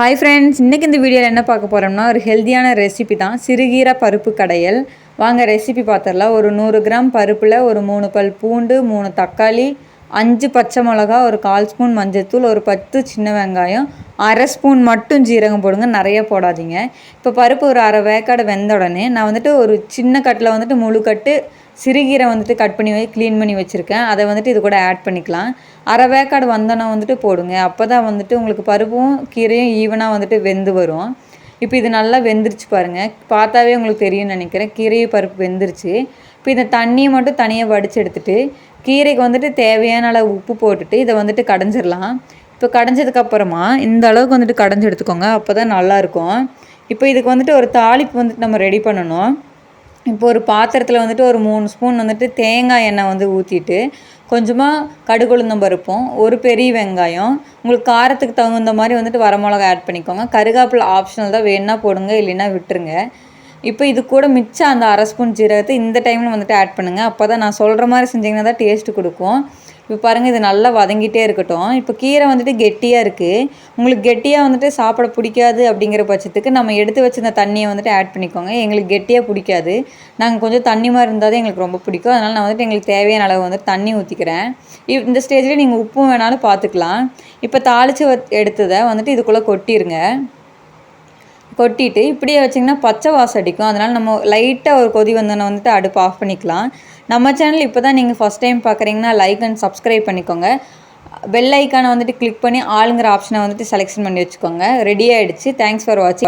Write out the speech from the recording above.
Hi friends இன்றைக்கி இந்த வீடியோவில் என்ன பார்க்க போகிறோம்னா ஒரு ஹெல்த்தியான ரெசிபி தான். சிறுகீரை பருப்பு கடையல். வாங்க ரெசிபி பார்த்துடலாம். ஒரு நூறு கிராம் பருப்பில் ஒரு மூணு பல் பூண்டு மூணு தக்காளி அஞ்சு பச்சை மிளகா ஒரு கால் ஸ்பூன் மஞ்சள்தூள் ஒரு பத்து சின்ன வெங்காயம் அரை ஸ்பூன் மட்டும் ஜீரகம் போடுங்க. நிறைய போடாதீங்க. இப்போ பருப்பு ஒரு அரை வேக்காடு வெந்த உடனே நான் வந்துட்டு ஒரு சின்ன கட்டில் வந்துட்டு முழு கட்டு சிறுகீரை வந்துட்டு கட் பண்ணி க்ளீன் பண்ணி வச்சுருக்கேன். அதை வந்துட்டு இது கூட ஆட் பண்ணிக்கலாம். அரை வேக்காடு வந்தோன்னா வந்துட்டு போடுங்க. அப்போ தான் வந்துட்டு உங்களுக்கு பருப்பும் கீரையும் ஈவனாக வந்துட்டு வெந்து வரும். இப்போ இது நல்லா வெந்துருச்சு பாருங்கள் பார்த்தாவே உங்களுக்கு தெரியும்னு நினைக்கிறேன். கீரையும் பருப்பு வெந்துருச்சு. இப்போ இந்த தண்ணியை மட்டும் தனியாக வடித்து எடுத்துகிட்டு கீரைக்கு வந்துட்டு தேவையான அளவு உப்பு போட்டுட்டு இதை வந்துட்டு கடைஞ்சிடலாம். இப்போ கடைஞ்சதுக்கப்புறமா இந்த அளவுக்கு வந்துட்டு கடைஞ்சி எடுத்துக்கோங்க. அப்போ தான் நல்லாயிருக்கும் இப்போ இதுக்கு வந்துட்டு ஒரு தாளிப்பு வந்துட்டு நம்ம ரெடி பண்ணணும். இப்போ ஒரு பாத்திரத்தில் வந்துட்டு ஒரு மூணு ஸ்பூன் வந்துட்டு தேங்காய் எண்ணெய் வந்து ஊற்றிட்டு கொஞ்சமாக கடுகுளுந்தம் பருப்பும் ஒரு பெரிய வெங்காயம் உங்களுக்கு காரத்துக்கு தகுந்த மாதிரி வந்துட்டு வரமிளகா ஆட் பண்ணிக்கோங்க. கருகாப்பில் ஆப்ஷனல் தான். வேணால் போடுங்க இல்லைன்னா விட்டுருங்க. இப்போ இது கூட மிச்சம் அந்த அரை ஸ்பூன் ஜீரகத்தை இந்த டைமில் வந்துட்டு ஆட் பண்ணுங்கள் அப்போ தான் நான் சொல்கிற மாதிரி செஞ்சிங்கன்னா தான் டேஸ்ட்டு கொடுக்கும். இப்போ பாருங்கள் இது நல்லா வதங்கிட்டே இருக்கட்டும். இப்போ கீரை வந்துட்டு கெட்டியாக இருக்குது உங்களுக்கு கெட்டியாக வந்துட்டு சாப்பிட பிடிக்காது அப்படிங்கிற பட்சத்துக்கு நம்ம எடுத்து வச்சிருந்த தண்ணியை வந்துட்டு ஆட் பண்ணிக்கோங்க. எங்களுக்கு கெட்டியாக பிடிக்காது. நாங்கள் கொஞ்சம் தண்ணி மாதிரி இருந்தால் தான் எங்களுக்கு ரொம்ப பிடிக்கும். அதனால் நான் வந்துட்டு எங்களுக்கு தேவையான அளவு வந்துட்டு தண்ணி ஊற்றிக்கிறேன் இந்த ஸ்டேஜில் நீங்கள் உப்பும் வேணாலும் பார்த்துக்கலாம் இப்போ தாளித்து எடுத்ததை வந்துட்டு இதுக்குள்ளே கொட்டிடுங்க கொட்டிட்டு இப்படியே வச்சிங்கன்னா பச்சை வாசம் அடிக்கும். அதனால் நம்ம லைட்டாக ஒரு கொதி வந்தோன்னே வந்துட்டு அடுப்பு ஆஃப் பண்ணிக்கலாம். நம்ம சேனல் இப்போ தான் நீங்கள் ஃபஸ்ட் டைம் பார்க்குறீங்கன்னா லைக் அண்ட் சப்ஸ்கிரைப் பண்ணிக்கோங்க பெல் ஐக்கானை வந்துட்டு கிளிக் பண்ணி ஆளுங்கிற ஆப்ஷனை வந்துட்டு செலெக்ஷன் பண்ணி வச்சுக்கோங்க. ரெடி ஆகிடுச்சு தேங்க்ஸ் ஃபார் வாட்சிங்